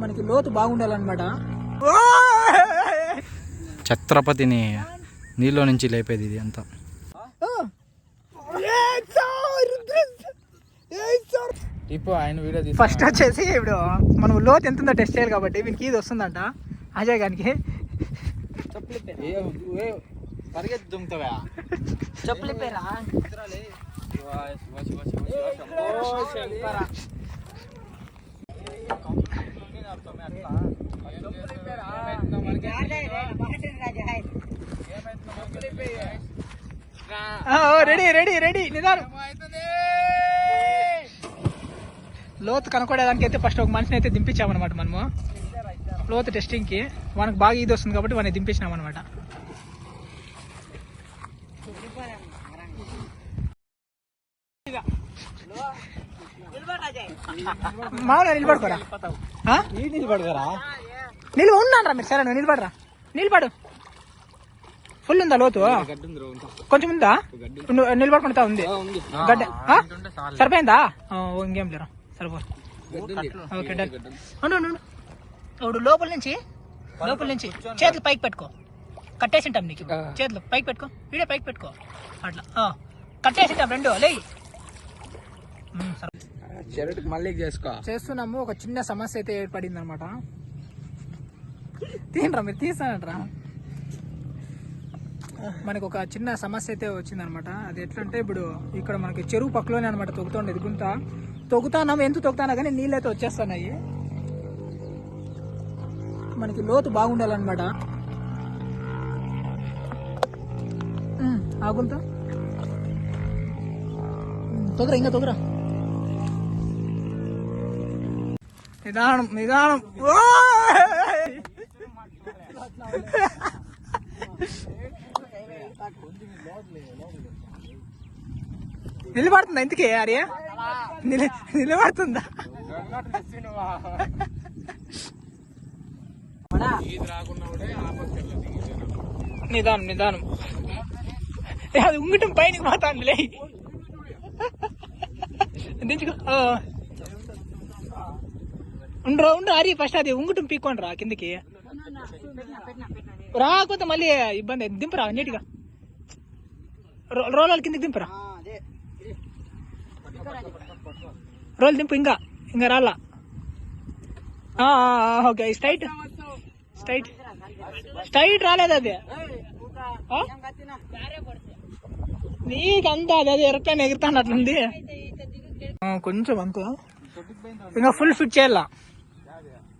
మనకి లోతు బాగుండాలన్నమాట. ఛత్రపతిని నీళ్ళ నుంచి లేపేది ఇది అంతా. ఇప్పుడు ఆయన వీడియో ఫస్ట్ వచ్చేసి ఇప్పుడు మనం లోతు ఎంత ఉందో టెస్ట్ చేయాలి కాబట్టి వీనికి ఇది వస్తుందంట. అజయ్ గారికి పరిగెత్తి దుంకుతావా చెప్పులు పేరా రెడీ రెడీ రెడీ నిదానం లోతు కనుక్కోడానికి అయితే ఫస్ట్ ఒక మనిషిని అయితే దింపించామన్నమాట మనము. లోతు టెస్టింగ్కి మనకు బాగా ఇది వస్తుంది కాబట్టి వాడిని దింపించినాం అనమాట మామూలుగా నిలబడుకోరా? ఆ? నిలబడగరా? నిలువ ఉన్నాను రా మీరు సరే నువ్వు నిలబడరా. నిలబడు. ఫుల్ ఉందా లోతు? కొంచెం ఉందా? నిలబడుకుంటా ఉంది. గడ్డ? సరిపోయిందా? ఇంకేం లేరా సరిపో. Okay done. ఇప్పుడు లోపల నుంచి లోపల నుంచి చేతులు పైకి పెట్టుకో. కట్టేసి ఉంటాం నీకు. చేతులు పైకి పెట్టుకో. వీడియో పైకి పెట్టుకో. అట్లా ఆ. కట్టేసి ఉంటాం రెండు. లే షర్ట్ మళ్ళీ చేసుకో. చేస్తున్నాము. ఒక చిన్న సమస్య అయితే ఏర్పడింది అనమాట తీనరా మీరు? తీస్తానంటరా? మనకు ఒక చిన్న సమస్య అయితే వచ్చిందనమాట. అది ఎట్లా అంటే ఇప్పుడు ఇక్కడ మనకి చెరువు పక్కలోనే అనమాట తొగుతుండేది గుంత. తొగుతానాము ఎంత తొగుతానా కానీ నీళ్ళు అయితే వచ్చేస్తున్నాయి. మనకి లోతు బాగుండాలన్నమాట. ఉమ్, ఆ గుంత. తొగరా ఇంకా తొగరా నిదానం నిదానం. నిలబడుతుందా ఇంతకే ఆర్య? నిలబడుతుందా? నిదానం నిదానం. అది ఉంగటం పైనకి పోతాండిలే దించుకో. ఆ. ఉండ్రా ఉండు అరి ఫస్ట్ అది ఉంగుటం పీక్కోండి రా కిందకి. రాకపోతే మళ్ళీ ఇబ్బంది దింపరా నీట్గా. రో- రోలర్ కిందకి దింపరా రోల్ దింపు ఇంకా ఇంకా రాలా. ఆ, ఓకే స్ట్రైట్. స్ట్రైట్. స్ట్రైట్ రాలేదు అది. నీకంతా అది అది ఎరప్లైన్ ఎగురుతానట్లుంది. ఆ, కొంచెం అంతా ఇంకా ఫుల్ ఫిట్ చేయాల?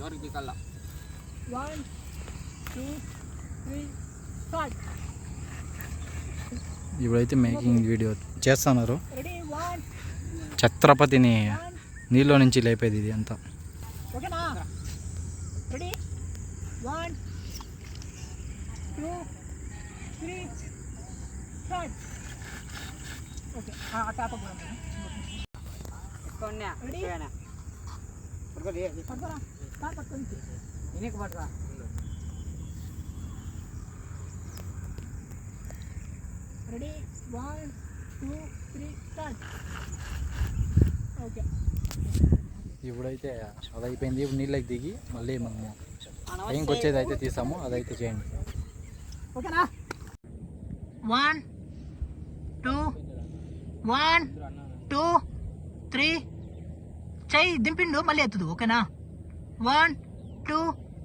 ఎవరికి పీకల్లా వన్ టూ త్రీ స్టార్ట్ ఇప్పుడైతే మేకింగ్ వీడియో చేస్తున్నారు. ఛత్రపతిని నీళ్ళ నుంచి లేపేది ఇది అంతా. ఓకేనా ready one two three start okay top ready ready one two three start okay ఇప్పుడైతే అది అయిపోయింది ఇప్పుడు నీళ్ళకి దిగి మళ్ళీ మనము టైంకి వచ్చేది అయితే తీసాము అదైతే చేయండి. ఓకేనా? One two one two three చెయ్యి దింపిండు మళ్ళీ ఎత్తుదు ఓకేనా? వన్ టూ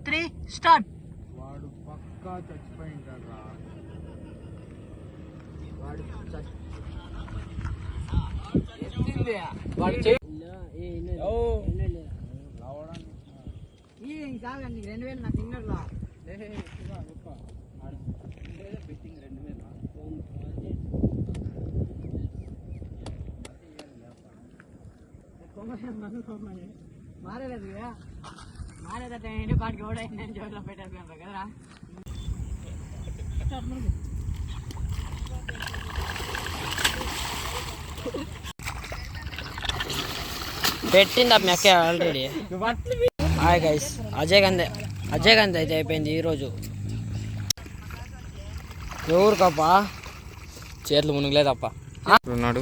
త్రీ స్టార్ట్ వాడు పక్కా చచ్చిపోయింటాడు రెండు వేలు నా ఫింగర్లో మారేలేదు మారేదంటే పాటికి కూడా నేను జోబులో పెట్టేసుకుంటా కదరా పెట్టింది మీ అక్క already hi guys Ajay Gandh. Ajay Gandh అయితే అయిపోయింది ఈరోజు ఎవరు కప్ప చేతులు మునిగలేదప్ప. ఉన్నాడు.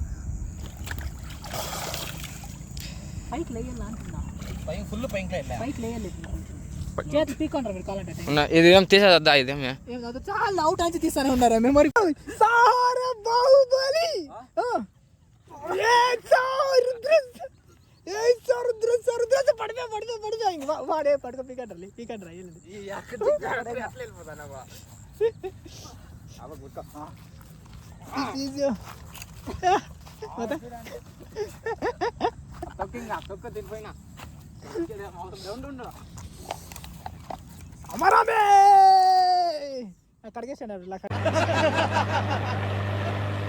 పైకి లేయాలి అంటున్నా పైన ఫుల్ పైకి వెళ్ళా పైకి లేయలేదు కొంచెం చేతులు పీక్కుంటారు మీరు కావాలంటే ఇది ఏం తీసేదా ఇదేం ఏం కాదు చాలా అవుట్ అంచి తీస్తానే ఉన్నారా మెమరీ సారా బాహుబలి ఆ. ఏ సారుద్ర ఏ సారుద్ర సారుద్ర పడిపోయా పడిపోయా పడిపోయా ఇంక వా- వాడే పడుకో అమరామే కడిగేసాడు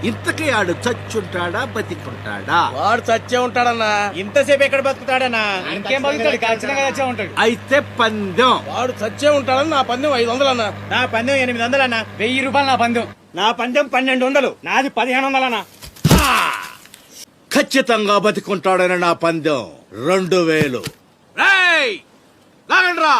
ఇంతకీ ఆడు చచ్చుంటాడా బతికుంటాడా? వాడు చచ్చే ఉంటాడన్నా. ఇంతసేపు ఎక్కడ బతుకుతాడన్నా? ఇంకేం బతుకుతాడు? ఖచ్చితంగా చచ్చే ఉంటాడు. అయితే పందెం. వాడు చచ్చే ఉంటాడని నా పందెం ఐదు వందలు అన్న నా పందెం ఎనిమిది వందలు అన్న వెయ్యి రూపాయలు నా పందెం. నా పందెం పన్నెండు వందలు. నాది పదిహేను వందలు అన్న ఖచ్చితంగా బతికుంటాడని నా పందెం. రెండు వేలు! లాగండ్రా!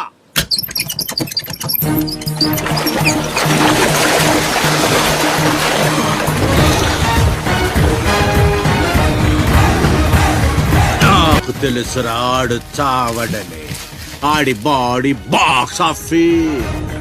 నాకు తెలుసు ఆడు చావడని ఆడి బాడీ బాక్స్ ఆఫీస్.